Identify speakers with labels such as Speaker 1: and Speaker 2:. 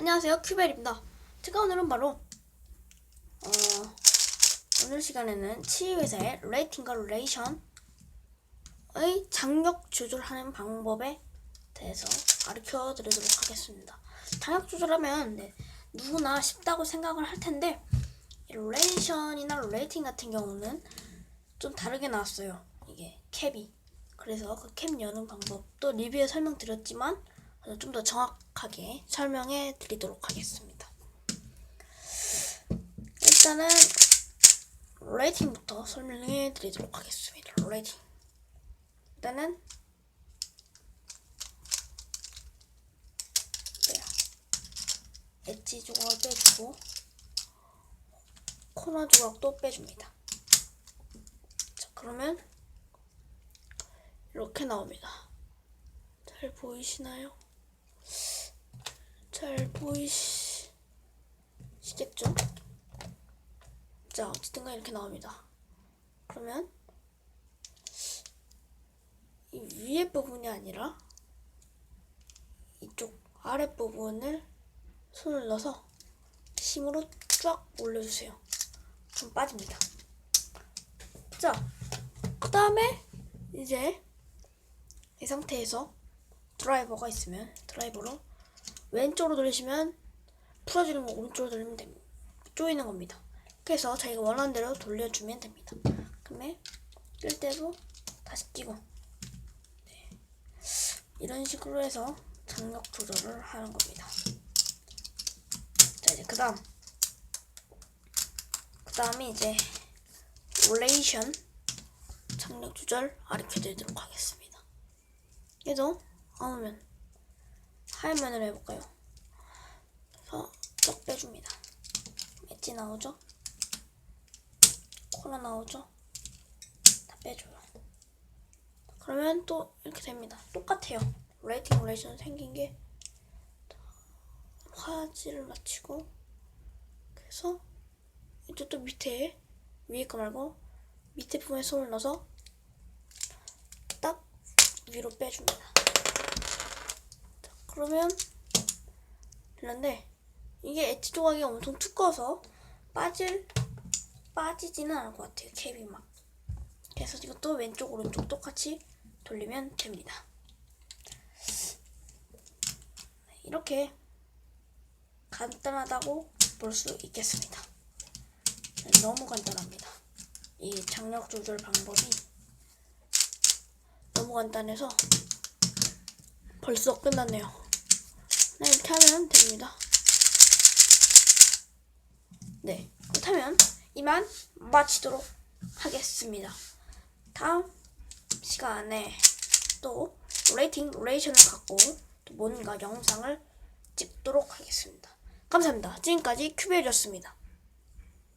Speaker 1: 안녕하세요 큐벨입니다. 제가 오늘은 바로 어, 오늘 시간에는 치유회사의 레이팅과 레이션의 장력 조절하는 방법에 대해서 가르쳐 드리도록 하겠습니다. 장력 조절하면 네, 누구나 쉽다고 생각을 할 텐데 이 레이션이나 레이팅 같은 경우는 좀 다르게 나왔어요 이게 캡이. 그래서 그 캡 여는 방법도 리뷰에 설명드렸지만 좀 더 정확하게 설명해 드리도록 하겠습니다. 일단은 레이팅부터 설명해 드리도록 하겠습니다. 레이팅. 일단은 빼요. 엣지 조각을 빼주고 코너 조각도 빼줍니다. 자 그러면 이렇게 나옵니다. 잘 보이시나요? 잘 보이시겠죠? 자, 어쨌든 간 이렇게 나옵니다. 그러면 이 위에 부분이 아니라 이쪽 아랫 부분을 손을 넣어서 힘으로 쫙 올려주세요. 좀 빠집니다. 자, 그 다음에 이제 이 상태에서 드라이버가 있으면 드라이버로 왼쪽으로 돌리시면 풀어지는 거 오른쪽으로 돌리면 됩니다. 조이는 겁니다. 그래서 자기가 원하는 대로 돌려주면 됩니다. 그다음에 끌 때도 다시 끼고 네. 이런 식으로 해서 장력 조절을 하는 겁니다. 자 이제 그다음 그다음에 이제 레이션 장력 조절 가르쳐 드리도록 하겠습니다. 얘도 아우면 하얀면으로 해볼까요? 그래서 쭉 빼줍니다. 엣지 나오죠? 코너 나오죠? 다 빼줘요. 그러면 또 이렇게 됩니다. 똑같아요. 레이팅 레이션 생긴 게 화질을 맞추고 그래서 이쪽도 밑에 위에 거 말고 밑에 부분에 손을 넣어서 딱 위로 빼줍니다. 자, 그러면 되는데 이게 엣지 조각이 엄청 두꺼워서 빠질 빠지지는 않을 것 같아요. 캡이 막. 그래서 이것도 왼쪽 오른쪽 똑같이 돌리면 됩니다. 이렇게 간단하다고 볼 수 있겠습니다. 네, 너무 간단합니다. 이 장력 조절 방법이 너무 간단해서 벌써 끝났네요. 네, 이렇게 하면 됩니다. 네, 그렇다면 이만 마치도록 하겠습니다. 다음 시간에 또 레이팅 레이션을 갖고 또 뭔가 영상을 찍도록 하겠습니다. 감사합니다. 지금까지 큐베이였습니다.